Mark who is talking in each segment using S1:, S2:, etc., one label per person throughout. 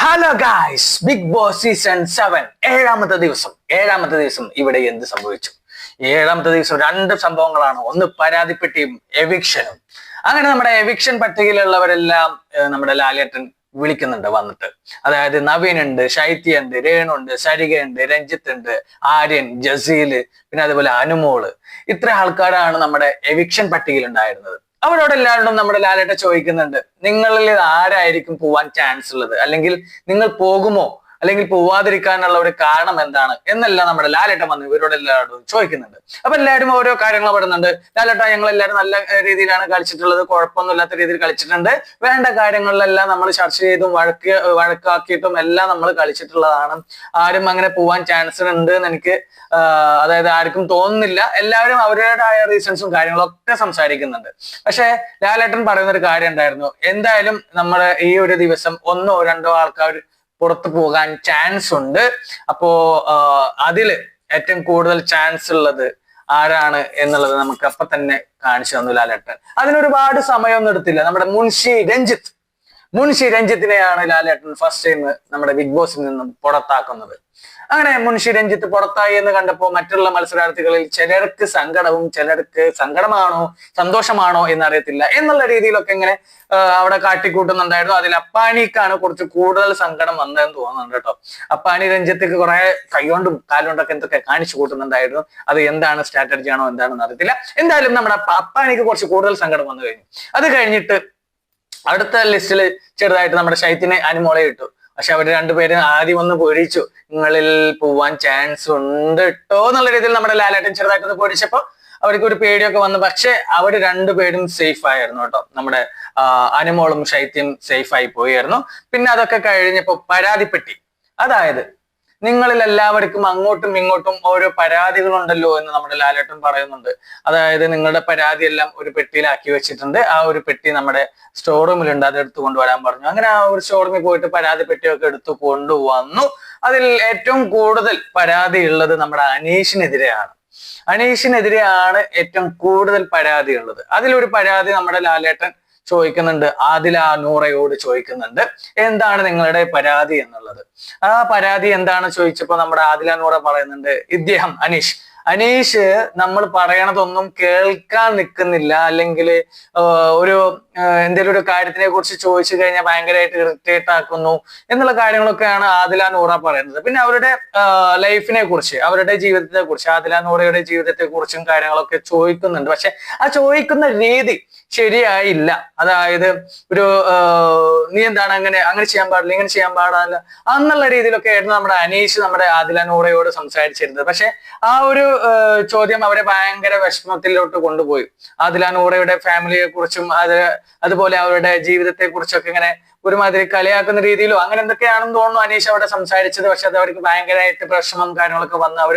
S1: Hello guys Bigg Boss season seven ഏഴാമത്തെ ദിവസം. ഏഴാമത്തെ ദിവസം ഇവിടെ എന്ത് സംഭവിച്ചു? ഏഴാമത്തെ ദിവസം രണ്ട് സംഭവങ്ങളാണ്. ഒന്ന് പരാതിപ്പെട്ടിയും എവിക്ഷനും. അങ്ങനെ നമ്മുടെ എവിക്ഷൻ പട്ടികയിലുള്ളവരെല്ലാം നമ്മുടെ ലാലേട്ടൻ വിളിക്കുന്നുണ്ട് വന്നിട്ട്. അതായത് നവീൻ ഉണ്ട് ശൈത്യ ഉണ്ട് രേണു ഉണ്ട് സരിക ഉണ്ട് രഞ്ജിത്ത് ഉണ്ട് ആര്യൻ ജസീൽ പിന്നെ അതുപോലെ അനുമോൾ. ഇത്ര ആൾക്കാരാണ് നമ്മുടെ എവിക്ഷൻ പട്ടികയിൽ ഉണ്ടായിരുന്നത് അവരോട് എല്ലാവരോടും നമ്മുടെ ലാലേട്ട ചോദിക്കുന്നുണ്ട് നിങ്ങളിൽ ആരായിരിക്കും പോവാൻ ചാൻസ് ഉള്ളത്? അല്ലെങ്കിൽ നിങ്ങൾ പോകുമോ? അല്ലെങ്കിൽ പോവാതിരിക്കാനുള്ള ഒരു കാരണം എന്താണ്? എന്നെല്ലാം നമ്മുടെ ലാലേട്ടൻ വന്ന് ഇവരോട് എല്ലാവരോടും ചോദിക്കുന്നുണ്ട്. അപ്പൊ എല്ലാവരും ഓരോ കാര്യങ്ങൾ പറയുന്നുണ്ട്. ലാലേട്ട ഞങ്ങൾ എല്ലാവരും നല്ല രീതിയിലാണ് കളിച്ചിട്ടുള്ളത്. കുഴപ്പമൊന്നുമില്ലാത്ത രീതിയിൽ കളിച്ചിട്ടുണ്ട്. വേണ്ട കാര്യങ്ങളിലെല്ലാം നമ്മൾ ചർച്ച ചെയ്തും വഴക്ക് വഴക്കാക്കിയിട്ടും എല്ലാം നമ്മൾ കളിച്ചിട്ടുള്ളതാണ്. ആരും അങ്ങനെ പോവാൻ ചാൻസ് ഉണ്ട് എന്ന് എനിക്ക് അതായത് ആർക്കും തോന്നുന്നില്ല. എല്ലാവരും അവരുടേതായ റീസൺസും കാര്യങ്ങളൊക്കെ സംസാരിക്കുന്നുണ്ട്. പക്ഷേ ലാലേട്ടൻ പറയുന്ന ഒരു കാര്യം ഉണ്ടായിരുന്നു. എന്തായാലും നമ്മുടെ ഈ ഒരു ദിവസം ഒന്നോ രണ്ടോ ആൾക്കാർ പുറത്തു പോകാൻ ചാൻസ് ഉണ്ട്. അപ്പോ അതിൽ ഏറ്റവും കൂടുതൽ ചാൻസ് ഉള്ളത് ആരാണ് എന്നുള്ളത് നമുക്ക് അപ്പൊ തന്നെ കാണിച്ചു തന്നു ലാലേട്ടൻ. അതിനൊരുപാട് സമയമൊന്നും എടുത്തില്ല. നമ്മുടെ മുൻഷി രഞ്ജിത്ത്. മുൻഷി രഞ്ജിത്തിനെയാണ് ലാലേട്ടൻ ഫസ്റ്റ് ടൈം നമ്മുടെ ബിഗ് ബോസിൽ നിന്നും പുറത്താക്കുന്നത്. അങ്ങനെ മുൻഷി രഞ്ജിത്ത് പുറത്തായി എന്ന് കണ്ടപ്പോൾ മറ്റുള്ള മത്സരാർത്ഥികളിൽ ചിലർക്ക് സങ്കടവും ചിലർക്ക് സങ്കടമാണോ സന്തോഷമാണോ എന്നറിയത്തില്ല എന്നുള്ള രീതിയിലൊക്കെ ഇങ്ങനെ അവിടെ കാട്ടിക്കൂട്ടുന്നുണ്ടായിരുന്നു. അതിൽ അപ്പാനിക്കാണ് കുറച്ച് കൂടുതൽ സങ്കടം വന്നതെന്ന് തോന്നുന്നുണ്ട് കേട്ടോ. അപ്പാനി രഞ്ജിത്തേക്ക് കുറെ കൈകൊണ്ടും കാലുകൊണ്ടൊക്കെ എന്തൊക്കെ കാണിച്ചു കൂട്ടുന്നുണ്ടായിരുന്നു. അത് എന്താണ് സ്ട്രാറ്റജി ആണോ എന്താണെന്ന് അറിയത്തില്ല. എന്തായാലും നമ്മുടെ അപ്പ- അപ്പാനിക്ക് കുറച്ച് കൂടുതൽ സങ്കടം വന്നു കഴിഞ്ഞു. അത് കഴിഞ്ഞിട്ട് അടുത്ത ലിസ്റ്റിൽ ചെറുതായിട്ട് നമ്മുടെ ശൈത്യനെ അനുമോളെ ഇട്ടു. പക്ഷെ അവർ രണ്ടുപേരും ആദ്യം ഒന്ന് പേടിച്ചു. നിങ്ങളിൽ പോവാൻ ചാൻസ് ഉണ്ട് കേട്ടോ എന്നുള്ള രീതിയിൽ നമ്മുടെ ലാലേട്ടൻ ചെറുതായിട്ടൊന്ന് പേടിച്ചപ്പോ അവർക്ക് ഒരു പേടിയൊക്കെ വന്നു. പക്ഷെ അവർ രണ്ടുപേരും സേഫ് ആയിരുന്നു കേട്ടോ നമ്മുടെ അനുമോളും ശൈത്യം സേഫ് ആയി പോയായിരുന്നു പിന്നെ അതൊക്കെ കഴിഞ്ഞപ്പോ പരാതിപ്പെട്ടി. അതായത് നിങ്ങളിൽ എല്ലാവർക്കും അങ്ങോട്ടും ഇങ്ങോട്ടും ഓരോ പരാതികളുണ്ടല്ലോ എന്ന് നമ്മുടെ ലാലേട്ടൻ പറയുന്നുണ്ട്. അതായത് നിങ്ങളുടെ പരാതി എല്ലാം ഒരു പെട്ടിയിലാക്കി വെച്ചിട്ടുണ്ട്. ആ ഒരു പെട്ടി നമ്മുടെ സ്റ്റോർ റൂമിലുണ്ട് അത് എടുത്തു കൊണ്ടുവരാൻ പറഞ്ഞു. അങ്ങനെ ആ ഒരു സ്റ്റോർ റൂമിൽ പോയിട്ട് പരാതി പെട്ടിയൊക്കെ എടുത്തു കൊണ്ടുവന്നു. അതിൽ ഏറ്റവും കൂടുതൽ പരാതി ഉള്ളത് നമ്മുടെ അനീഷിനെതിരെയാണ്. അനീഷിനെതിരെയാണ് ഏറ്റവും കൂടുതൽ പരാതി ഉള്ളത്. അതിലൊരു പരാതി നമ്മുടെ ലാലേട്ടൻ ചോദിക്കുന്നുണ്ട്. ആദില നൂറയോട് ചോദിക്കുന്നുണ്ട്. എന്താണ് നിങ്ങളുടെ പരാതി എന്നുള്ളത്? ആ പരാതി എന്താണ് ചോദിച്ചപ്പോ നമ്മുടെ ആദില നൂറ പറയുന്നുണ്ട് ഇദ്ദേഹം അനീഷ്. അനീഷ് നമ്മൾ പറയണതൊന്നും കേൾക്കാൻ നിൽക്കുന്നില്ല അല്ലെങ്കിൽ ഒരു എന്തെങ്കിലും ഒരു കാര്യത്തിനെ കുറിച്ച് ചോദിച്ചു കഴിഞ്ഞാൽ ഭയങ്കരമായിട്ട് ഇറിറ്റേറ്റ് ആക്കുന്നു എന്നുള്ള കാര്യങ്ങളൊക്കെയാണ് ആദില നൂറ പറയുന്നത്. പിന്നെ അവരുടെ ലൈഫിനെ കുറിച്ച് അവരുടെ ജീവിതത്തെ കുറിച്ച് ആദില നൂറയുടെ ജീവിതത്തെ കുറിച്ചും കാര്യങ്ങളൊക്കെ ചോദിക്കുന്നുണ്ട്. പക്ഷെ ആ ചോദിക്കുന്ന രീതി ശരിയായില്ല. അതായത് ഒരു നീ എന്താണ് അങ്ങനെ അങ്ങനെ ചെയ്യാൻ പാടില്ല ഇങ്ങനെ ചെയ്യാൻ പാടില്ല എന്നുള്ള രീതിയിലൊക്കെ ആയിരുന്നു നമ്മുടെ അനീഷ് നമ്മുടെ ആദില നൂറയോട് സംസാരിച്ചിരുന്നത്. പക്ഷെ ആ ഒരു ചോദ്യം അവരെ ഭയങ്കര വിഷമത്തിലോട്ട് കൊണ്ടുപോയി. ആദില നൂറയുടെ ഫാമിലിയെ കുറിച്ചും അത് അതുപോലെ അവരുടെ ജീവിതത്തെ കുറിച്ചൊക്കെ ഇങ്ങനെ ഒരുമാതിരി കളിയാക്കുന്ന രീതിയിലോ അങ്ങനെ എന്തൊക്കെയാണെന്ന് തോന്നുന്നു അനീഷ് അവിടെ സംസാരിച്ചത്. പക്ഷെ അത് അവർക്ക് ഭയങ്കരമായിട്ട് പ്രശ്നം കാര്യങ്ങളൊക്കെ വന്ന് അവർ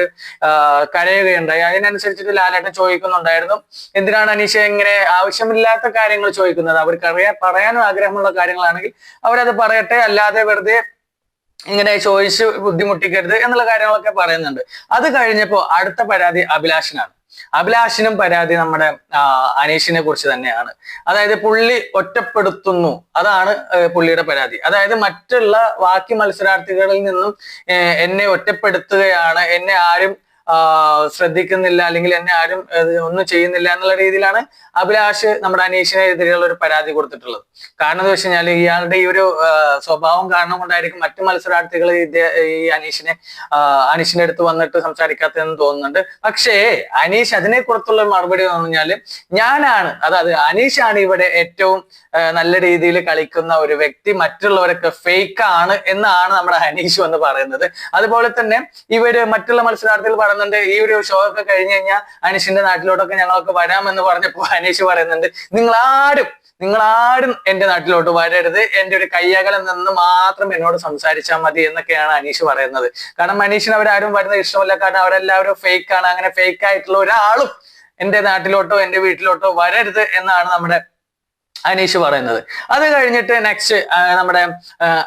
S1: കരയുകയുണ്ടായി. അതിനനുസരിച്ചിട്ട് ലാലേട്ടൻ ചോദിക്കുന്നുണ്ടായിരുന്നു എന്തിനാണ് അനീഷ ഇങ്ങനെ ആവശ്യമില്ലാത്ത കാര്യങ്ങൾ ചോദിക്കുന്നത്? അവർക്ക് അറിയാൻ പറയാനും ആഗ്രഹമുള്ള കാര്യങ്ങളാണെങ്കിൽ അവരത് പറയട്ടെ അല്ലാതെ വെറുതെ ഇങ്ങനെ ചോദിച്ച് ബുദ്ധിമുട്ടിക്കരുത് എന്നുള്ള കാര്യങ്ങളൊക്കെ പറയുന്നുണ്ട്. അത് കഴിഞ്ഞപ്പോ അടുത്ത പരാതി അഭിലാഷിനാണ്. അഭിലാഷിനും പരാതി നമ്മുടെ അനീഷിനെ കുറിച്ച് തന്നെയാണ്. അതായത് പുള്ളി ഒറ്റപ്പെടുത്തുന്നു. അതാണ് പുള്ളിയുടെ പരാതി. അതായത് മറ്റുള്ള ബാക്കി മത്സരാർത്ഥികളിൽ നിന്നും എന്നെ ഒറ്റപ്പെടുത്തുകയാണ് എന്നെ ആരും ശ്രദ്ധിക്കുന്നില്ല അല്ലെങ്കിൽ എന്നെ ആരും ഒന്നും ചെയ്യുന്നില്ല എന്നുള്ള രീതിയിലാണ് അഭിലാഷ് നമ്മുടെ അനീഷിനെതിരെയുള്ള ഒരു പരാതി കൊടുത്തിട്ടുള്ളത്. കാരണം എന്ന് വെച്ച് കഴിഞ്ഞാൽ ഇയാളുടെ ഈ ഒരു സ്വഭാവം കാരണം കൊണ്ടായിരിക്കും മറ്റു മത്സരാർത്ഥികൾ ഈ അനീഷിനെ അനീഷിന്റെ അടുത്ത് വന്നിട്ട് സംസാരിക്കാത്തതെന്ന് തോന്നുന്നുണ്ട്. പക്ഷേ അനീഷ് അതിനെ കുറിച്ചുള്ള മറുപടി എന്ന് പറഞ്ഞാൽ ഞാനാണ് അതായത് അനീഷ് ആണ് ഇവിടെ ഏറ്റവും നല്ല രീതിയിൽ കളിക്കുന്ന ഒരു വ്യക്തി മറ്റുള്ളവരൊക്കെ ഫേക്ക് ആണ് എന്നാണ് നമ്മുടെ അനീഷ് എന്ന് പറയുന്നത്. അതുപോലെ തന്നെ ഇവർ മറ്റുള്ള മത്സരാർത്ഥികൾ പറയുന്നുണ്ട് ഈ ഒരു ഷോ ഒക്കെ കഴിഞ്ഞു കഴിഞ്ഞാൽ അനീഷിന്റെ നാട്ടിലോട്ടൊക്കെ ഞങ്ങളൊക്കെ വരാമെന്ന് പറഞ്ഞപ്പോൾ അനീഷ് പറയുന്നുണ്ട് നിങ്ങൾ ആരും നിങ്ങൾ ആരും എന്റെ നാട്ടിലോട്ട് വരരുത്. എന്റെ ഒരു കയ്യകലം നിന്ന് മാത്രം എന്നോട് സംസാരിച്ചാൽ മതി എന്നൊക്കെയാണ് അനീഷ് പറയുന്നത്. കാരണം അനീഷിന് അവരാരും വരുന്നത് ഇഷ്ടമല്ല. കാരണം അവരെല്ലാവരും ഫേക്ക് ആണ്. അങ്ങനെ ഫേക്ക് ആയിട്ടുള്ള ഒരാളും എന്റെ നാട്ടിലോട്ടോ എന്റെ വീട്ടിലോട്ടോ വരരുത് എന്നാണ് നമ്മുടെ അനീഷ് പറയുന്നത്. അത് കഴിഞ്ഞിട്ട് നെക്സ്റ്റ് നമ്മുടെ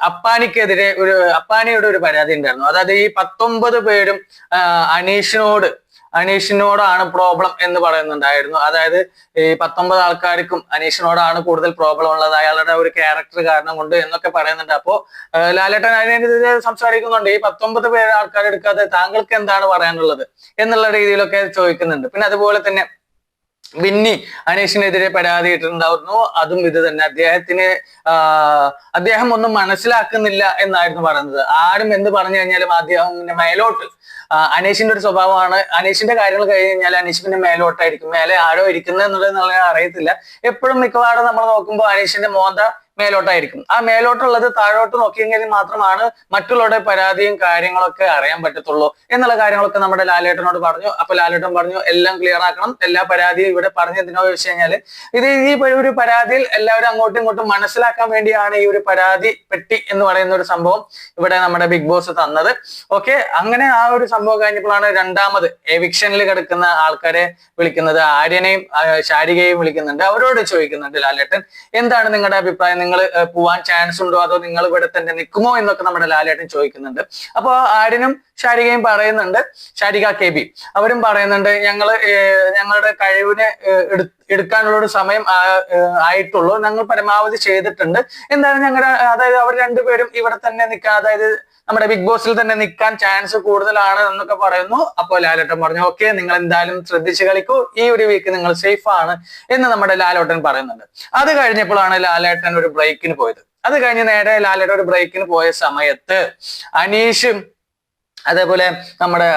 S1: അപ്പാനിക്കെതിരെ ഒരു അപ്പാനിയുടെ ഒരു പരാതി ഉണ്ടായിരുന്നു. അതായത് ഈ പത്തൊമ്പത് പേരും അനീഷിനോട് അനീഷിനോടാണ് പ്രോബ്ലം എന്ന് പറയുന്നുണ്ടായിരുന്നു. അതായത് ഈ പത്തൊമ്പത് ആൾക്കാർക്കും അനീഷിനോടാണ് കൂടുതൽ പ്രോബ്ലം ഉള്ളത്. അയാളുടെ ഒരു ക്യാരക്ടർ കാരണം കൊണ്ട് എന്നൊക്കെ പറയുന്നുണ്ട്. അപ്പോ ലാലേട്ടൻ അതിനെതിരെ സംസാരിക്കുന്നുണ്ട്. ഈ പത്തൊമ്പത് പേര് ആൾക്കാരെടുക്കാതെ താങ്കൾക്ക് എന്താണ് പറയാനുള്ളത്? എന്നുള്ള രീതിയിലൊക്കെ ചോദിക്കുന്നുണ്ട്. പിന്നെ അതുപോലെ തന്നെ ബിന്നി അനീഷിനെതിരെ പരാതി ഇട്ടിട്ടുണ്ടായിരുന്നു. അതും ഇത് തന്നെ. അദ്ദേഹത്തിന് അദ്ദേഹം ഒന്നും മനസ്സിലാക്കുന്നില്ല എന്നായിരുന്നു പറയുന്നത്. ആരും എന്ത് പറഞ്ഞു കഴിഞ്ഞാലും അദ്ദേഹം മേലോട്ട് അനേഷിന്റെ ഒരു സ്വഭാവമാണ്. അനീഷിന്റെ കാര്യങ്ങൾ കഴിഞ്ഞ് കഴിഞ്ഞാൽ അനീഷ് പിന്നെ മേലോട്ടായിരിക്കും. മേലെ ആരോ ഇരിക്കുന്നത് എന്നുള്ളത് എന്നുള്ളത് അറിയത്തില്ല. എപ്പോഴും മിക്കവാറും നമ്മൾ നോക്കുമ്പോൾ അനീഷിന്റെ മോന്ത മേലോട്ടായിരിക്കും. ആ മേലോട്ടുള്ളത് താഴോട്ട് നോക്കിയെങ്കിൽ മാത്രമാണ് മറ്റുള്ളവരുടെ പരാതിയും കാര്യങ്ങളൊക്കെ അറിയാൻ പറ്റത്തുള്ളൂ എന്നുള്ള കാര്യങ്ങളൊക്കെ നമ്മുടെ ലാലേട്ടനോട് പറഞ്ഞു. അപ്പൊ ലാലേട്ടൻ പറഞ്ഞു എല്ലാം ക്ലിയർ ആക്കണം. എല്ലാ പരാതിയും ഇവിടെ പറഞ്ഞതിനോ വെച്ച് കഴിഞ്ഞാൽ ഇത് ഈ ഒരു പരാതിയിൽ എല്ലാവരും അങ്ങോട്ടും ഇങ്ങോട്ടും മനസ്സിലാക്കാൻ വേണ്ടിയാണ് ഈ ഒരു പരാതി പെട്ടി എന്ന് പറയുന്ന ഒരു സംഭവം ഇവിടെ നമ്മുടെ ബിഗ് ബോസ് തന്നത്. ഓക്കെ അങ്ങനെ ആ ഒരു സംഭവം കഴിഞ്ഞപ്പോഴാണ് രണ്ടാമത് എവിക്ഷനിൽ കിടക്കുന്ന ആൾക്കാരെ വിളിക്കുന്നത്. ആര്യനെയും ശാരികയെയും വിളിക്കുന്നുണ്ട്. അവരോട് ചോദിക്കുന്നുണ്ട് ലാലേട്ടൻ എന്താണ് നിങ്ങളുടെ അഭിപ്രായം? നിങ്ങൾ പോവാൻ ചാൻസ് ഉണ്ടോ? അതോ നിങ്ങൾ ഇവിടെ തന്നെ നിൽക്കുമോ എന്നൊക്കെ നമ്മുടെ ലാലേട്ടൻ ചോദിക്കുന്നുണ്ട്. അപ്പൊ ആര്യനും ശാരികയും പറയുന്നുണ്ട് ശാരിക കെ ബി. അവരും പറയുന്നുണ്ട് ഞങ്ങൾ ഞങ്ങളുടെ കഴിവിനെ എടു- എടുക്കാനുള്ള ഒരു സമയം ആയിട്ടുള്ളൂ. ഞങ്ങൾ പരമാവധി ചെയ്തിട്ടുണ്ട്. എന്തായാലും ഞങ്ങളുടെ അതായത് അവർ രണ്ടുപേരും ഇവിടെ തന്നെ നിൽക്കുക അതായത് നമ്മുടെ ബിഗ് ബോസിൽ തന്നെ നിൽക്കാൻ ചാൻസ് കൂടുതലാണ് എന്നൊക്കെ പറയുന്നു. അപ്പോൾ ലാലോട്ടൻ പറഞ്ഞു ഓക്കെ നിങ്ങൾ എന്തായാലും ശ്രദ്ധിച്ച് കളിക്കൂ. ഈ ഒരു വീക്ക് നിങ്ങൾ സേഫ് ആണ് എന്ന് നമ്മുടെ ലാലോട്ടൻ പറയുന്നുണ്ട്. അത് കഴിഞ്ഞപ്പോഴാണ് ലാലേട്ടൻ ഒരു ബ്രേക്കിന് പോയത്. അത് കഴിഞ്ഞ് നേരെ ലാലേട്ടൻ ഒരു ബ്രേക്കിന് പോയ സമയത്ത് അനീഷും അതേപോലെ നമ്മുടെ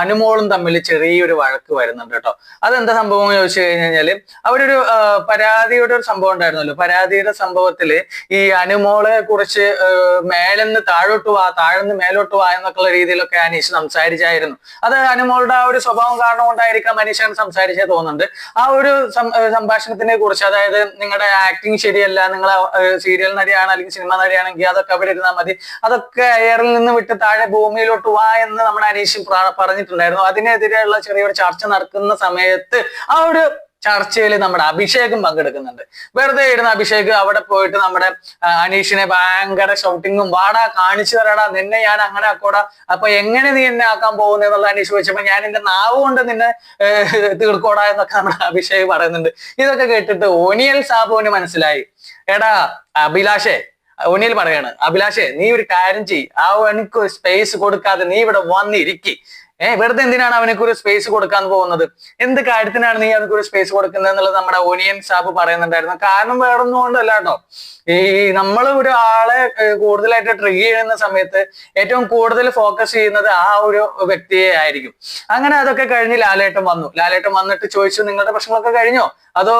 S1: അനുമോളും തമ്മിൽ ചെറിയൊരു വഴക്ക് വരുന്നുണ്ട് കേട്ടോ. അതെന്താ സംഭവം എന്ന് ചോദിച്ചു കഴിഞ്ഞു കഴിഞ്ഞാൽ അവരൊരു പരാതിയുടെ ഒരു സംഭവം ഉണ്ടായിരുന്നല്ലോ. പരാതിയുടെ സംഭവത്തിൽ ഈ അനുമോളെ കുറിച്ച് മേലെന്ന് താഴോട്ട് വാ താഴെന്ന് മേലോട്ട് വാ എന്നൊക്കെയുള്ള രീതിയിലൊക്കെ അനീഷ് സംസാരിച്ചായിരുന്നു. അത് അനുമോളുടെ ആ ഒരു സ്വഭാവം കാരണം കൊണ്ടായിരിക്കാം അനീഷാണ് സംസാരിച്ചേ തോന്നുന്നുണ്ട്. ആ ഒരു സംഭാഷണത്തിനെ കുറിച്ച് അതായത് നിങ്ങളുടെ ആക്ടിങ് ശരിയല്ല നിങ്ങൾ സീരിയൽ നടിയാണ് അല്ലെങ്കിൽ സിനിമ നടിയാണെങ്കിൽ അതൊക്കെ അവിടെ ഇരുന്നാൽ മതി. അതൊക്കെ എയറിൽ നിന്ന് വിട്ട് താഴെ ഭൂമിയിലോട്ട് എന്ന് നമ്മുടെ അനീഷ് പറഞ്ഞിട്ടുണ്ടായിരുന്നു. അതിനെതിരെയുള്ള ചെറിയൊരു ചർച്ച നടക്കുന്ന സമയത്ത് ആ ഒരു ചർച്ചയിൽ നമ്മുടെ അഭിഷേകും പങ്കെടുക്കുന്നുണ്ട്. വെറുതെ ഇരുന്ന അഭിഷേക് അവിടെ പോയിട്ട് നമ്മുടെ അനീഷിനെ ഭയങ്കര ഷൗട്ടിങ്ങും വാടാ കാണിച്ചു തരാടാ നിന്നെ ഞാൻ അങ്ങനെ ആക്കോടാ. അപ്പൊ എങ്ങനെ നീ എന്നെ ആക്കാൻ പോകുന്നു? എന്നുള്ള അനീഷ് ചോദിച്ചപ്പോ ഞാൻ എന്റെ നാവ് കൊണ്ട് നിന്നെ തീർക്കോടാ എന്നൊക്കെ നമ്മുടെ അഭിഷേക് പറയുന്നുണ്ട്. ഇതൊക്കെ കേട്ടിട്ട് ഓനിയൽ സാബുവിന് മനസ്സിലായി. എടാ അഭിലാഷേ ഒനിയൽ പറയാണ് അഭിലാഷേ നീ ഒരു കാര്യം ചെയ് ആ എനിക്ക് സ്പേസ് കൊടുക്കാതെ നീ ഇവിടെ വന്നിരിക്കി. ഏഹ് വെറുതെ എന്തിനാണ് അവനക്ക് ഒരു സ്പേസ് കൊടുക്കാൻ പോകുന്നത്? എന്ത് കാര്യത്തിനാണ് നീ അവനക്ക് ഒരു സ്പേസ് കൊടുക്കുന്നത് എന്നുള്ളത് നമ്മുടെ ഓനിയൻ സാബ് പറയുന്നുണ്ടായിരുന്നു. കാരണം വേറൊന്നും കൊണ്ടല്ല കേട്ടോ. ഈ നമ്മൾ ഒരു ആളെ കൂടുതലായിട്ട് ട്രിഗ് ചെയ്യുന്ന സമയത്ത് ഏറ്റവും കൂടുതൽ ഫോക്കസ് ചെയ്യുന്നത് ആ ഒരു വ്യക്തിയെ ആയിരിക്കും. അങ്ങനെ അതൊക്കെ കഴിഞ്ഞ് ലാലേട്ടം വന്നു. ലാലേട്ടം വന്നിട്ട് ചോദിച്ചു നിങ്ങളുടെ പ്രശ്നങ്ങളൊക്കെ കഴിഞ്ഞോ? അതോ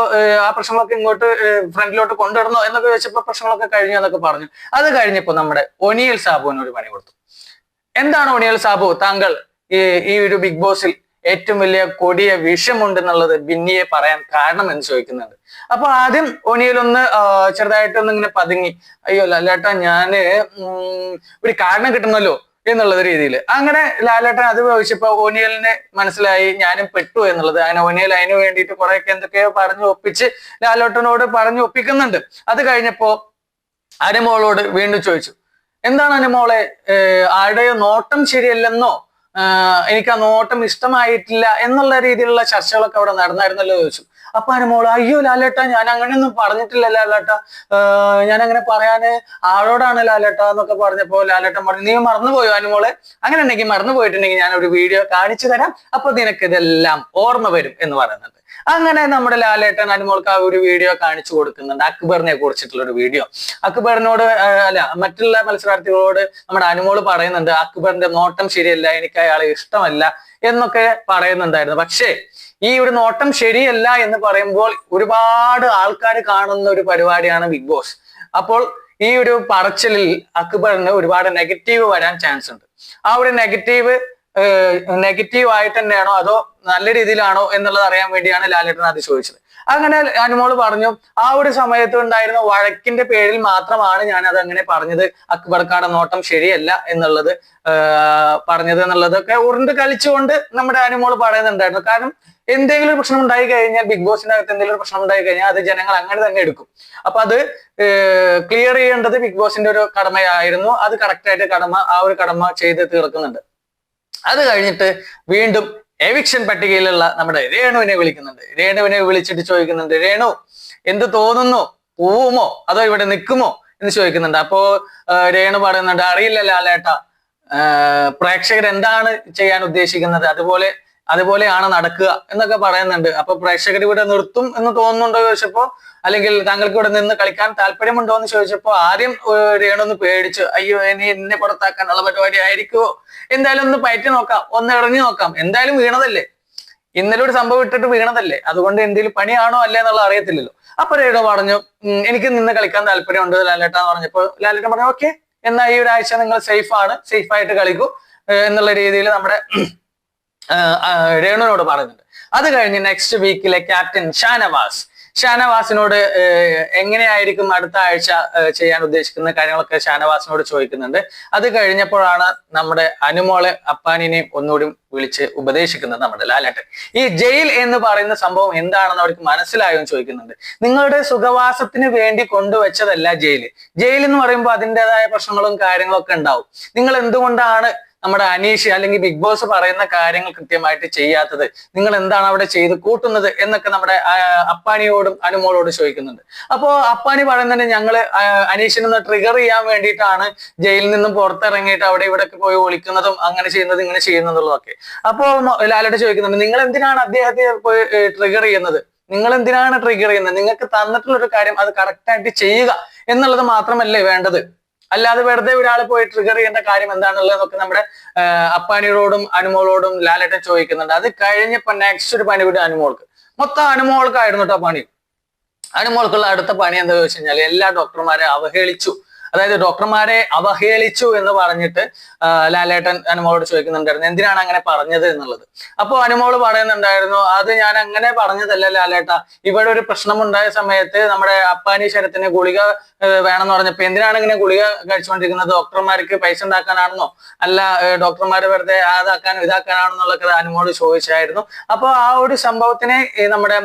S1: ആ പ്രശ്നങ്ങളൊക്കെ ഇങ്ങോട്ട് ഫ്രണ്ടിലോട്ട് കൊണ്ടുവരണോ? എന്നൊക്കെ ചോദിച്ചപ്പോ പ്രശ്നങ്ങളൊക്കെ കഴിഞ്ഞു എന്നൊക്കെ പറഞ്ഞു. അത് കഴിഞ്ഞപ്പോ നമ്മുടെ ഒനിയൽ സാബുവിന് ഒരു പണി കൊടുത്തു. എന്താണ് ഒനിയൽ സാബു? താങ്കൾ ഈ ഒരു ബിഗ് ബോസിൽ ഏറ്റവും വലിയ കൊടിയ വിഷമുണ്ടെന്നുള്ളത് ബിന്നിയെ പറയാൻ കാരണം എന്ന് ചോദിക്കുന്നുണ്ട് അപ്പൊ ആദ്യം ആ, ചെറുതായിട്ടൊന്ന് ഇങ്ങനെ പതുങ്ങി. അയ്യോ ലാലേട്ടാ ഞാൻ ഒരു കാരണം കിട്ടണമല്ലോ എന്നുള്ളത് രീതിയിൽ അങ്ങനെ ലാലേട്ടൻ അത് ചോദിച്ചപ്പോ ഓനിയലിന് മനസ്സിലായി ഞാനും പെട്ടു എന്നുള്ളത്. അങ്ങനെ ഓനിയൽ അതിന് വേണ്ടിയിട്ട് കുറെയൊക്കെ എന്തൊക്കെയോ പറഞ്ഞു ഒപ്പിച്ച് ലാലേട്ടനോട് പറഞ്ഞു ഒപ്പിക്കുന്നുണ്ട്. അത് കഴിഞ്ഞപ്പോ അനുമോളോട് വീണ്ടും ചോദിച്ചു എന്താണ് അനുമോളെ ആരുടെയോ നോട്ടം ശരിയല്ലെന്നോ? എനിക്ക് ആ നോട്ടം ഇഷ്ടമായിട്ടില്ല എന്നുള്ള രീതിയിലുള്ള ചർച്ചകളൊക്കെ അവിടെ നടന്നായിരുന്നല്ലോ ചോദിച്ചു. അപ്പൊ അനുമോൾ അയ്യോ ലാലേട്ട ഞാൻ അങ്ങനെയൊന്നും പറഞ്ഞിട്ടില്ല ലാലേട്ട. ഞാൻ അങ്ങനെ പറയാന് ആളോടാണ് ലാലേട്ട എന്നൊക്കെ പറഞ്ഞപ്പോ ലാലേട്ടൻ പറഞ്ഞു നീ മറന്നുപോയോ അനുമോളെ അങ്ങനെ ഉണ്ടെങ്കിൽ മറന്നു പോയിട്ടുണ്ടെങ്കിൽ ഞാൻ ഒരു വീഡിയോ കാണിച്ചു തരാം. അപ്പൊ നിനക്ക് ഇതെല്ലാം ഓർമ്മ വരും എന്ന് പറയുന്നുണ്ട്. അങ്ങനെ നമ്മുടെ ലാലേട്ടൻ അനുമോൾക്ക് ആ ഒരു വീഡിയോ കാണിച്ചു കൊടുക്കുന്നുണ്ട്. അക്ബറിനെ കുറിച്ചിട്ടുള്ള ഒരു വീഡിയോ അക്ബറിനോട് അല്ല മറ്റുള്ള മത്സരാർത്ഥികളോട് നമ്മുടെ അനുമോൾ പറയുന്നുണ്ട് അക്ബറിന്റെ നോട്ടം ശരിയല്ല എനിക്ക് അയാളെ ഇഷ്ടമല്ല എന്നൊക്കെ പറയുന്നുണ്ടായിരുന്നു. പക്ഷേ ഈ ഒരു നോട്ടം ശരിയല്ല എന്ന് പറയുമ്പോൾ ഒരുപാട് ആൾക്കാർ കാണുന്ന ഒരു പരിപാടിയാണ് ബിഗ് ബോസ്. അപ്പോൾ ഈ ഒരു പറച്ചിലിൽ അക്ബറിന് ഒരുപാട് നെഗറ്റീവ് വരാൻ ചാൻസ് ഉണ്ട്. ആ ഒരു നെഗറ്റീവ് നെഗറ്റീവ് ആയിട്ട് തന്നെയാണോ അതോ നല്ല രീതിയിലാണോ എന്നുള്ളത് അറിയാൻ വേണ്ടിയാണ് ലാലേട്ടൻ അത് ചോദിച്ചത്. അങ്ങനെ അനുമോൾ പറഞ്ഞു ആ ഒരു സമയത്ത് ഉണ്ടായിരുന്ന വഴക്കിന്റെ പേരിൽ മാത്രമാണ് ഞാൻ അത് അങ്ങനെ പറഞ്ഞത്. അക്ബർക്കാട് നോട്ടം ശരിയല്ല എന്നുള്ളത് പറഞ്ഞത് എന്നുള്ളതൊക്കെ ഉരുണ്ട് കളിച്ചുകൊണ്ട് നമ്മുടെ അനുമോൾ പറയുന്നുണ്ടായിരുന്നു. കാരണം എന്തെങ്കിലും പ്രശ്നം ഉണ്ടായി കഴിഞ്ഞാൽ ബിഗ് ബോസിന്റെ അകത്ത് എന്തെങ്കിലും പ്രശ്നം ഉണ്ടായി കഴിഞ്ഞാൽ അത് ജനങ്ങൾ അങ്ങനെ തന്നെ എടുക്കും. അപ്പൊ അത് ക്ലിയർ ചെയ്യേണ്ടത് ബിഗ് ബോസിന്റെ ഒരു കടമയായിരുന്നു. അത് കറക്റ്റ് ആയിട്ട് കടമ ആ ഒരു കടമ ചെയ്ത് തീർക്കുന്നുണ്ട്. അത് കഴിഞ്ഞിട്ട് വീണ്ടും എവിക്ഷൻ പട്ടികയിലുള്ള നമ്മുടെ രേണുവിനെ വിളിക്കുന്നുണ്ട്. രേണുവിനെ വിളിച്ചിട്ട് ചോദിക്കുന്നുണ്ട് രേണു എന്ത് തോന്നുന്നു? പോവുമോ? അതോ ഇവിടെ നിൽക്കുമോ? എന്ന് ചോദിക്കുന്നുണ്ട്. അപ്പോ രേണു പറയുന്നുണ്ട് അറിയില്ല ലാലേട്ട. പ്രേക്ഷകർ എന്താണ് ചെയ്യാൻ ഉദ്ദേശിക്കുന്നത്? അതുപോലെ അതുപോലെയാണ് നടക്കുക എന്നൊക്കെ പറയുന്നുണ്ട്. അപ്പൊ പ്രേക്ഷകർ ഇവിടെ നിർത്തും എന്ന് തോന്നുന്നുണ്ടോ ചോദിച്ചപ്പോ അല്ലെങ്കിൽ താങ്കൾക്ക് ഇവിടെ നിന്ന് കളിക്കാൻ താല്പര്യമുണ്ടോ എന്ന് ചോദിച്ചപ്പോ ആദ്യം രേണു ഒന്ന് പേടിച്ചു. അയ്യോ ഇനി എന്നെ പുറത്താക്കാനുള്ള പരിപാടി ആയിരിക്കുമോ? എന്തായാലും ഒന്ന് പയറ്റി നോക്കാം. ഒന്ന് ഇറങ്ങി നോക്കാം. എന്തായാലും വീണതല്ലേ? ഇന്നലെ ഒരു സംഭവം ഇട്ടിട്ട് വീണതല്ലേ? അതുകൊണ്ട് എന്തെങ്കിലും പണിയാണോ അല്ലേ എന്നുള്ളത് അറിയത്തില്ലല്ലോ. അപ്പൊ രേണു പറഞ്ഞു എനിക്ക് നിന്ന് കളിക്കാൻ താല്പര്യമുണ്ട് ലാലേട്ട എന്ന് പറഞ്ഞപ്പോൾ ലാലേട്ടൻ പറഞ്ഞു ഓക്കെ എന്നാ ഈ ഒരാഴ്ച നിങ്ങൾ സേഫ് ആണ്. സേഫ് ആയിട്ട് കളിക്കൂ. എന്നുള്ള രീതിയിൽ നമ്മുടെ രേണുവിനോട് പറയുന്നുണ്ട്. അത് കഴിഞ്ഞ് നെക്സ്റ്റ് വീക്കിലെ ക്യാപ്റ്റൻ ഷാനവാസ് ഷാനവാസിനോട് എങ്ങനെയായിരിക്കും അടുത്ത ആഴ്ച ചെയ്യാൻ ഉദ്ദേശിക്കുന്ന കാര്യങ്ങളൊക്കെ ഷാനവാസിനോട് ചോദിക്കുന്നുണ്ട്. അത് കഴിഞ്ഞപ്പോഴാണ് നമ്മുടെ അനുമോളെ അപ്പാനിനെയും ഒന്നുകൂടി വിളിച്ച് ഉപദേശിക്കുന്നത് നമ്മുടെ ലാലേട്ടൻ. ഈ ജയിൽ എന്ന് പറയുന്ന സംഭവം എന്താണെന്ന് അവർക്ക് മനസ്സിലായോ ചോദിക്കുന്നുണ്ട്. നിങ്ങളുടെ സുഖവാസത്തിന് വേണ്ടി കൊണ്ടുവച്ചതല്ല ജയിൽ. ജയിൽ എന്ന് പറയുമ്പോൾ അതിന്റെതായ പ്രശ്നങ്ങളും കാര്യങ്ങളൊക്കെ ഉണ്ടാവും. നിങ്ങൾ എന്തുകൊണ്ടാണ് നമ്മുടെ അനീഷ് അല്ലെങ്കിൽ ബിഗ് ബോസ് പറയുന്ന കാര്യങ്ങൾ കൃത്യമായിട്ട് ചെയ്യാത്തത്. നിങ്ങൾ എന്താണ് അവിടെ ചെയ്ത് കൂട്ടുന്നത് എന്നൊക്കെ നമ്മുടെ അപ്പാനിയോടും അനുമോളോടും ചോദിക്കുന്നുണ്ട്. അപ്പോ അപ്പാനി പറയുന്നുണ്ട് ഞങ്ങൾ അനീഷിനൊന്ന് ട്രിഗർ ചെയ്യാൻ വേണ്ടിയിട്ടാണ് ജയിലിൽ നിന്നും പുറത്തിറങ്ങിയിട്ട് അവിടെ ഇവിടെ പോയി ഒളിക്കുന്നതും അങ്ങനെ ചെയ്യുന്നത് ഇങ്ങനെ ചെയ്യുന്നതുള്ളതൊക്കെ. അപ്പോ മ- ചോദിക്കുന്നുണ്ട് നിങ്ങൾ എന്തിനാണ് അദ്ദേഹത്തെ പോയി ട്രിഗർ ചെയ്യുന്നത്? നിങ്ങൾ എന്തിനാണ് ട്രിഗർ ചെയ്യുന്നത്? നിങ്ങൾക്ക് തന്നിട്ടുള്ള ഒരു കാര്യം അത് കറക്റ്റായിട്ട് ചെയ്യുക എന്നുള്ളത് മാത്രമല്ലേ വേണ്ടത്? അല്ലാതെ വെറുതെ ഒരാൾ പോയി ട്രിഗർ ചെയ്യേണ്ട കാര്യം എന്താണുള്ളതെന്നൊക്കെ നമ്മുടെ അപ്പാനിയോടും അനുമോളോടും ലാലേട്ടൻ ചോദിക്കുന്നുണ്ട്. അത് കഴിഞ്ഞപ്പോ നെക്സ്റ്റ് ഒരു പണി കൂടി അനുമോൾക്ക്. മൊത്തം അനുമോൾക്കായിരുന്നു കേട്ടോ പണി. അനുമോൾക്കുള്ള അടുത്ത പണി എന്താ ചോദിച്ചു കഴിഞ്ഞാൽ എല്ലാ ഡോക്ടർമാരെ അവഹേളിച്ചു. അതായത് ഡോക്ടർമാരെ അവഹേളിച്ചു എന്ന് പറഞ്ഞിട്ട് ലാലേട്ടൻ അനുമോളോട് ചോദിക്കുന്നുണ്ടായിരുന്നു. എന്തിനാണ് അങ്ങനെ പറഞ്ഞത് എന്നുള്ളത്? അപ്പോൾ അനുമോൾ പറയുന്നുണ്ടായിരുന്നു അത് ഞാൻ അങ്ങനെ പറഞ്ഞതല്ല ലാലേട്ട. ഇവിടെ ഒരു പ്രശ്നമുണ്ടായ സമയത്ത് നമ്മുടെ അപ്പാനി ശരത്തിന് ഗുളിക വേണം വേണമെന്ന് പറഞ്ഞപ്പോൾ എന്തിനാണ് ഇങ്ങനെ ഗുളിക കഴിച്ചുകൊണ്ടിരിക്കുന്നത്? ഡോക്ടർമാർക്ക് പൈസ ഉണ്ടാക്കാനാണെന്നോ? അല്ല ഡോക്ടർമാര് വെറുതെ അതാക്കാനോ ഇതാക്കാനാണെന്നുള്ളതൊക്കെ അനുമോൾ ചോദിച്ചായിരുന്നു. അപ്പോൾ ആ ഒരു സംഭവത്തിനെ നമ്മുടെ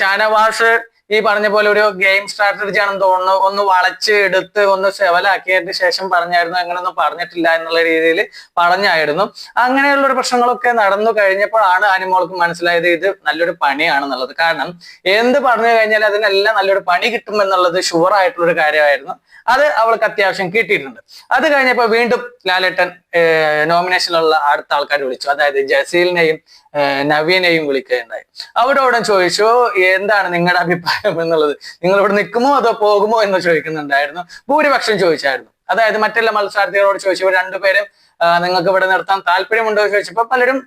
S1: ഷാനവാസ് ഈ പറഞ്ഞ പോലെ ഒരു ഗെയിം സ്ട്രാറ്റജി ആണെന്ന് തോന്നുന്നു. ഒന്ന് വളച്ച് എടുത്ത് ഒന്ന് സെവലാക്കിയതിന് ശേഷം പറഞ്ഞായിരുന്നു അങ്ങനെയൊന്നും പറഞ്ഞിട്ടില്ല എന്നുള്ള രീതിയിൽ പറഞ്ഞായിരുന്നു. അങ്ങനെയുള്ള ഒരു പ്രശ്നങ്ങളൊക്കെ നടന്നു കഴിഞ്ഞപ്പോഴാണ് അനിമോൾക്ക് മനസ്സിലായത് ഇത് നല്ലൊരു പണിയാണെന്നുള്ളത്. കാരണം എന്ത് പറഞ്ഞു കഴിഞ്ഞാൽ അതിനെല്ലാം നല്ലൊരു പണി കിട്ടും എന്നുള്ളത് ഷുവർ ആയിട്ടുള്ള ഒരു കാര്യമായിരുന്നു. അത് അവൾക്ക് അത്യാവശ്യം കിട്ടിയിട്ടുണ്ട്. അത് കഴിഞ്ഞപ്പോൾ വീണ്ടും ലാലേട്ടൻ നോമിനേഷനിലുള്ള അടുത്ത ആൾക്കാർ വിളിച്ചു. അതായത് ജസീലിനെയും നവീനെയും വിളിക്കുകയുണ്ടായി. അവരോട് ചോദിച്ചു എന്താണ് നിങ്ങളുടെ അഭിപ്രായം എന്നുള്ളത്? നിങ്ങൾ ഇവിടെ നിൽക്കുമോ അതോ പോകുമോ എന്ന് ചോദിക്കുന്നുണ്ടായിരുന്നു. ഭൂരിപക്ഷം ചോദിച്ചായിരുന്നു. അതായത് മറ്റുള്ള മത്സരാർത്ഥികളോട് ചോദിച്ചു രണ്ടുപേരും നിങ്ങൾക്ക് ഇവിടെ നിർത്താൻ താല്പര്യമുണ്ടോ? എന്ന് ചോദിച്ചപ്പോൾ പലരും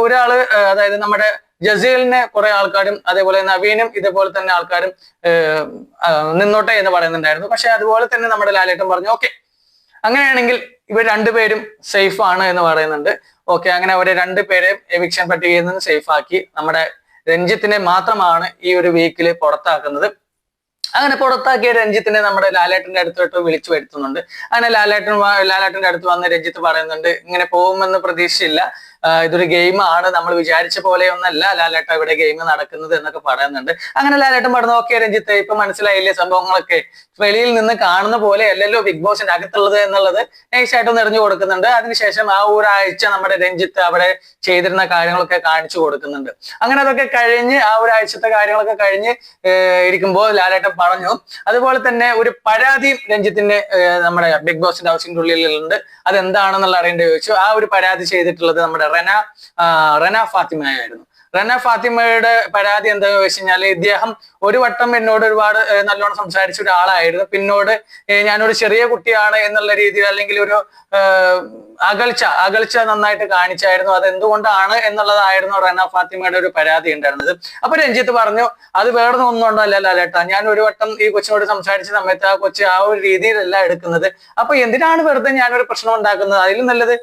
S1: ഒരാൾ അതായത് നമ്മുടെ ജസീലിനെ കുറെ ആൾക്കാരും അതേപോലെ നവീനും ഇതേപോലെ തന്നെ ആൾക്കാരും നിന്നോട്ടെ എന്ന് പറയുന്നുണ്ടായിരുന്നു. പക്ഷെ അതുപോലെ തന്നെ നമ്മുടെ ലാലേട്ടൻ പറഞ്ഞു ഓക്കെ അങ്ങനെയാണെങ്കിൽ ഇവർ രണ്ടുപേരും സേഫ് ആണ് എന്ന് പറയുന്നുണ്ട്. ഓക്കെ അങ്ങനെ അവരെ രണ്ടുപേരെയും എവിക്ഷൻ പട്ടികയിൽ നിന്ന് സേഫ് ആക്കി നമ്മുടെ രഞ്ജിത്തിനെ മാത്രമാണ് ഈ ഒരു വീക്കിൽ പുറത്താക്കുന്നത്. അങ്ങനെ പുറത്താക്കിയ രഞ്ജിത്തിനെ നമ്മുടെ ലാലേട്ടന്റെ അടുത്തോട്ട് വിളിച്ചു വരുത്തുന്നുണ്ട്. അങ്ങനെ ലാലേട്ടൻ ലാലേട്ടന്റെ അടുത്ത് വന്ന് രഞ്ജിത്ത് പറയുന്നുണ്ട് ഇങ്ങനെ പോകുമെന്ന് പ്രതീക്ഷയില്ല. ഇതൊരു ഗെയിം ആണ്. നമ്മൾ വിചാരിച്ച പോലെയൊന്നല്ല ലാലേട്ട ഇവിടെ ഗെയിം നടക്കുന്നത് എന്നൊക്കെ പറയുന്നുണ്ട്. അങ്ങനെ ലാലേട്ടൻ പറഞ്ഞു ഓക്കെ രഞ്ജിത്ത് ഇപ്പൊ മനസ്സിലായില്ലേ സംഭവങ്ങളൊക്കെ? വെളിയിൽ നിന്ന് കാണുന്ന പോലെ അല്ലല്ലോ ബിഗ് ബോസിന്റെ അകത്തുള്ളത് എന്നുള്ളത്? നൈസായിട്ട് നിറഞ്ഞു കൊടുക്കുന്നുണ്ട്. അതിനുശേഷം ആ ഒരാഴ്ച നമ്മുടെ രഞ്ജിത്ത് അവിടെ ചെയ്തിരുന്ന കാര്യങ്ങളൊക്കെ കാണിച്ചു കൊടുക്കുന്നുണ്ട്. അങ്ങനെ അതൊക്കെ കഴിഞ്ഞ് ആ ഒരാഴ്ചത്തെ കാര്യങ്ങളൊക്കെ കഴിഞ്ഞ് ഇരിക്കുമ്പോൾ ലാലേട്ടൻ പറഞ്ഞു അതുപോലെ തന്നെ ഒരു പരാതിയും രഞ്ജിത്തിന്റെ നമ്മുടെ ബിഗ് ബോസിന്റെ ഹൗസിന്റെ ഉള്ളിലുണ്ട്. അതെന്താണെന്നുള്ള അറിയേണ്ടി? ചോദിച്ചു. ആ ഒരു പരാതി ചെയ്തിട്ടുള്ളത് നമ്മുടെ റെന റെന ഫാത്തിമയായിരുന്നു. റെന ഫാത്തിമയുടെ പരാതി എന്താണെന്ന് വെച്ച് കഴിഞ്ഞാൽ ഇദ്ദേഹം ഒരു വട്ടം എന്നോട് ഒരുപാട് നല്ലോണം സംസാരിച്ച ഒരാളായിരുന്നു. പിന്നോട് ഞാനൊരു ചെറിയ കുട്ടിയാണ് എന്നുള്ള രീതിയിൽ അല്ലെങ്കിൽ ഒരു അകൽച്ച അകൽച്ച നന്നായിട്ട് കാണിച്ചായിരുന്നു. അത് എന്തുകൊണ്ടാണ് എന്നുള്ളതായിരുന്നു റന ഫാത്തിമയുടെ ഒരു പരാതി ഉണ്ടായിരുന്നത്. അപ്പൊ രഞ്ജിത്ത് പറഞ്ഞു അത് വേറെ ഒന്നും അല്ല ലാലേട്ടാ ഞാൻ ഒരു വട്ടം ഈ കൊച്ചിനോട് സംസാരിച്ച സമയത്ത് ആ കൊച്ച് ആ ഒരു രീതിയിലല്ല എടുക്കുന്നത്. അപ്പൊ എന്തിനാണ് വെറുതെ ഞാനൊരു പ്രശ്നം ഉണ്ടാക്കുന്നത്? അതിലും നല്ലത്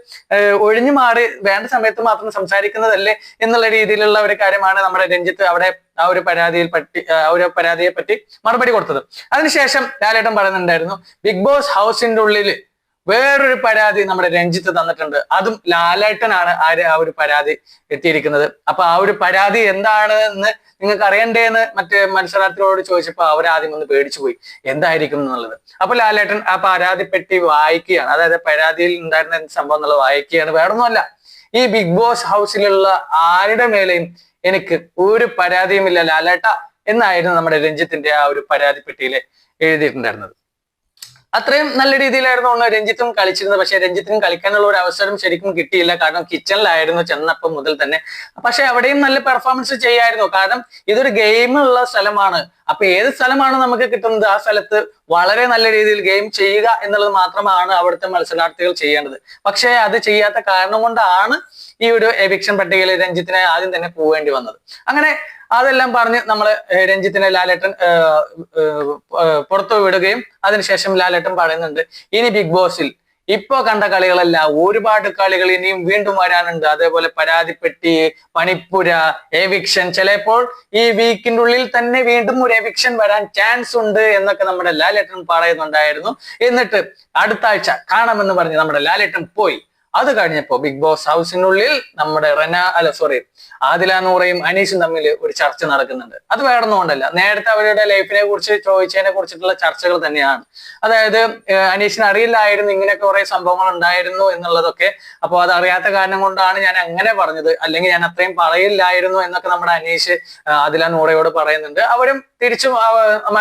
S1: ഒഴിഞ്ഞു മാറി വേണ്ട സമയത്ത് മാത്രം സംസാരിക്കുന്നതല്ലേ എന്നുള്ള രീതിയിലുള്ള ഒരു കാര്യമാണ് നമ്മുടെ രഞ്ജിത്ത് അവിടെ ആ ഒരു പരാതിയിൽ പറ്റി ആ ഒരു പരാതിയെ പറ്റി മറുപടി കൊടുത്തത്. അതിനുശേഷം ലാലേട്ടൻ പറയുന്നുണ്ടായിരുന്നു ബിഗ് ബോസ് ഹൗസിന്റെ ഉള്ളിൽ വേറൊരു പരാതി നമ്മുടെ രഞ്ജിത്ത് തന്നിട്ടുണ്ട്. അതും ലാലേട്ടനാണ് ആര് ആ ഒരു പരാതി എത്തിയിരിക്കുന്നത്. അപ്പൊ ആ ഒരു പരാതി എന്താണ് എന്ന് നിങ്ങൾക്ക് അറിയണ്ടേന്ന് മറ്റേ മത്സരാർത്ഥികളോട് ചോദിച്ചപ്പോൾ അവരാദ്യം ഒന്ന് പേടിച്ചു പോയി. എന്തായിരിക്കും എന്നുള്ളത്? അപ്പൊ ലാലേട്ടൻ ആ പരാതിപ്പെട്ടി വായിക്കുകയാണ്. അതായത് പരാതിയിൽ ഉണ്ടായിരുന്ന സംഭവം എന്നുള്ളത് വായിക്കുകയാണ്. വേറൊന്നുമല്ല. ഈ ബിഗ് ബോസ് ഹൗസിലുള്ള ആരുടെ മേലെയും എനിക്ക് ഒരു പരാതിയുമില്ല ലാലേട്ട എന്നായിരുന്നു നമ്മുടെ രഞ്ജിത്തിന്റെ ആ ഒരു പരാതിപ്പെട്ടിയിൽ എഴുതിയിട്ടുണ്ടായിരുന്നത്. അത്രയും നല്ല രീതിയിലായിരുന്നു ഒന്ന് രഞ്ജിത്തും കളിച്ചിരുന്നത്. പക്ഷെ രഞ്ജിത്തിനും കളിക്കാനുള്ള ഒരു അവസരം ശരിക്കും കിട്ടിയില്ല. കാരണം കിച്ചണിലായിരുന്നു ചെന്നപ്പം മുതൽ തന്നെ. പക്ഷെ അവിടെയും നല്ല പെർഫോമൻസ് ചെയ്യായിരുന്നു. കാരണം ഇതൊരു ഗെയിമുള്ള സ്ഥലമാണ്. അപ്പൊ ഏത് സ്ഥലമാണ് നമുക്ക് കിട്ടുന്നത്? ആ സ്ഥലത്ത് വളരെ നല്ല രീതിയിൽ ഗെയിം ചെയ്യുക എന്നുള്ളത് മാത്രമാണ് അവിടുത്തെ മത്സരാർത്ഥികൾ ചെയ്യേണ്ടത്. പക്ഷേ അത് ചെയ്യാത്ത കാരണം കൊണ്ടാണ് ഈ ഒരു എവിക്ഷൻ പട്ടികയിൽ രഞ്ജിത്തിനെ ആദ്യം തന്നെ പോവേണ്ടി വന്നത്. അങ്ങനെ അതെല്ലാം പറഞ്ഞ് നമ്മൾ രഞ്ജിത്തിനെ ലാലേട്ടൻ പുറത്തു വിടുകയും അതിനുശേഷം ലാലേട്ടൻ പറയുന്നുണ്ട് ഇനി ബിഗ് ബോസിൽ ഇപ്പൊ കണ്ട കളികളല്ല. ഒരുപാട് കളികൾ ഇനിയും വീണ്ടും വരാനുണ്ട്. അതേപോലെ പരാതിപ്പെട്ടി പണിപ്പുര എവിക്ഷൻ ചിലപ്പോൾ ഈ വീക്കിന്റെ ഉള്ളിൽ തന്നെ വീണ്ടും ഒരു എവിക്ഷൻ വരാൻ ചാൻസ് ഉണ്ട് എന്നൊക്കെ നമ്മുടെ ലാലേട്ടൻ പറയുന്നുണ്ടായിരുന്നു. എന്നിട്ട് അടുത്ത ആഴ്ച കാണാമെന്ന് പറഞ്ഞ് നമ്മുടെ ലാലേട്ടൻ പോയി. അത് കഴിഞ്ഞപ്പോ ബിഗ് ബോസ് ഹൗസിനുള്ളിൽ നമ്മുടെ റെന അല്ല സോറി ആദില നൂറയും അനീഷും തമ്മിൽ ഒരു ചർച്ച നടക്കുന്നുണ്ട്. അത് വേറൊന്നും കൊണ്ടല്ല. നേരത്തെ അവരുടെ ലൈഫിനെ കുറിച്ച് ചോദിച്ചതിനെ കുറിച്ചിട്ടുള്ള ചർച്ചകൾ തന്നെയാണ്. അതായത് അനീഷിന് അറിയില്ലായിരുന്നു ഇങ്ങനെ കുറെ സംഭവങ്ങൾ ഉണ്ടായിരുന്നു എന്നുള്ളതൊക്കെ. അപ്പോൾ അത് അറിയാത്ത കാരണം കൊണ്ടാണ് ഞാൻ അങ്ങനെ പറഞ്ഞത്. അല്ലെങ്കിൽ ഞാൻ അത്രയും പറയില്ലായിരുന്നു എന്നൊക്കെ നമ്മുടെ അനീഷ് ആദില നൂറയോട് പറയുന്നുണ്ട്. അവരും തിരിച്ചും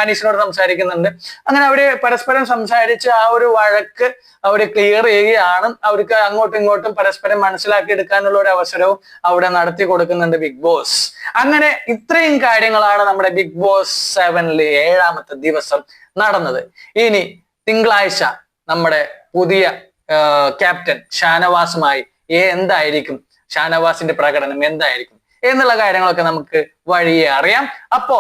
S1: അനീഷിനോട് സംസാരിക്കുന്നുണ്ട്. അങ്ങനെ അവർ പരസ്പരം സംസാരിച്ച് ആ ഒരു വഴക്ക് അവർ ക്ലിയർ ചെയ്യുകയാണ്. അവർക്ക് അങ്ങോട്ടും ഇങ്ങോട്ടും പരസ്പരം മനസ്സിലാക്കി എടുക്കാനുള്ള ഒരു അവസരവും അവിടെ നടത്തി കൊടുക്കുന്നുണ്ട് ബിഗ് ബോസ് അങ്ങനെ ഇത്രയും കാര്യങ്ങളാണ് നമ്മുടെ ബിഗ് ബോസ് സെവനിലെ ഏഴാമത്തെ ദിവസം നടന്നത്. ഇനി തിങ്കളാഴ്ച നമ്മുടെ പുതിയ ക്യാപ്റ്റൻ ഷാനവാസുമായി എന്തായിരിക്കും ഷാനവാസിന്റെ പ്രകടനം എന്തായിരിക്കും എന്നുള്ള കാര്യങ്ങളൊക്കെ നമുക്ക് വഴിയെ അറിയാം. അപ്പോ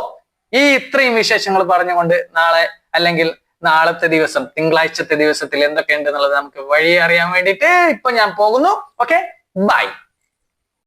S1: ഈ ഇത്രയും വിശേഷങ്ങൾ പറഞ്ഞുകൊണ്ട് നാളെ അല്ലെങ്കിൽ നാളത്തെ ദിവസം തിങ്കളാഴ്ചത്തെ ദിവസത്തിൽ എന്തൊക്കെയുണ്ട് എന്നുള്ളത് നമുക്ക് വഴി അറിയാൻ വേണ്ടിയിട്ട് ഇപ്പൊ ഞാൻ പോകുന്നു. Okay bye